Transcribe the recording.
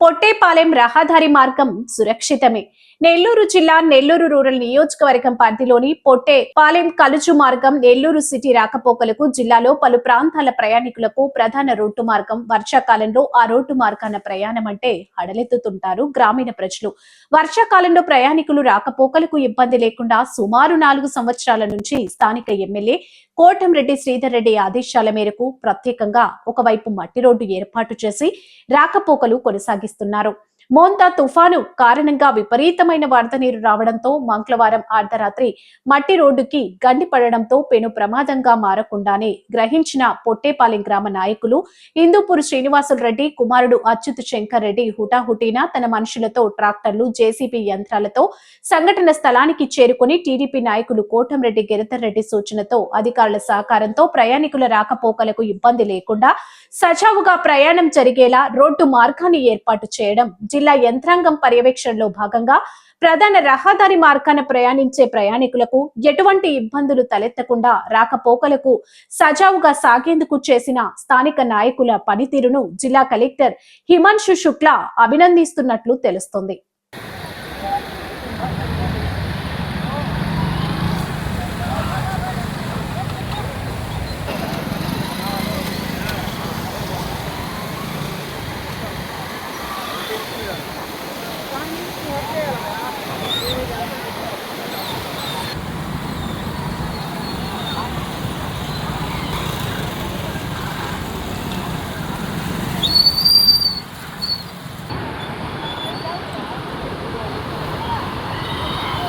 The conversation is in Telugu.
పొట్టేపాలెం రహదారి మార్గం సురక్షితమే. నెల్లూరు జిల్లా నెల్లూరు రూరల్ నియోజకవర్గం పరిధిలోని పొట్టేపాలెం కలుచు మార్గం నెల్లూరు సిటీ రాకపోకలకు జిల్లాలో పలు ప్రాంతాల ప్రయాణికులకు ప్రధాన రోడ్డు మార్గం వర్షాకాలంలో ఆ రోడ్డు మార్గాన ప్రయాణం అంటే హడలెత్తుతుంటారు గ్రామీణ ప్రజలు. వర్షాకాలంలో ప్రయాణికులు రాకపోకలకు ఇబ్బంది లేకుండా సుమారు నాలుగు సంవత్సరాల నుంచి స్థానిక ఎమ్మెల్యే కోటంరెడ్డి శ్రీధర్ రెడ్డి ఆదేశాల మేరకు ప్రత్యేకంగా ఒకవైపు మట్టి రోడ్డు ఏర్పాటు చేసి రాకపోకలు కొనసాగిస్తున్నారు. మోంతా తుఫాను కారణంగా విపరీతమైన వరద నీరు రావడంతో మంగళవారం అర్ధరాత్రి మట్టి రోడ్డుకి గండి పడడంతో పెను ప్రమాదంగా మారకుండానే గ్రహించిన పొట్టేపాలెం గ్రామ నాయకులు హిందూపూర్ శ్రీనివాసులు రెడ్డి కుమారుడు అచ్యుత్ శంకర్ రెడ్డి హుటాహుటీన తన మనుషులతో ట్రాక్టర్లు జేసీబీ యంత్రాలతో సంఘటన స్థలానికి చేరుకుని టీడీపీ నాయకులు కోటంరెడ్డి గిరిధర్ రెడ్డి సూచనతో అధికారుల సహకారంతో ప్రయాణికుల రాకపోకలకు ఇబ్బంది లేకుండా సజావుగా ప్రయాణం జరిగేలా రోడ్డు మార్గాన్ని ఏర్పాటు చేయడం జిల్లా యంత్రాంగం పర్యవేక్షణలో భాగంగా ప్రధాన రహదారి మార్గాన ప్రయాణించే ప్రయాణికులకు ఎటువంటి ఇబ్బందులు తలెత్తకుండా రాకపోకలకు సజావుగా సాగేందుకు చేసిన స్థానిక నాయకుల పనితీరును జిల్లా కలెక్టర్ హిమాంశు శుక్లా అభినందిస్తున్నట్లు తెలుస్తోంది.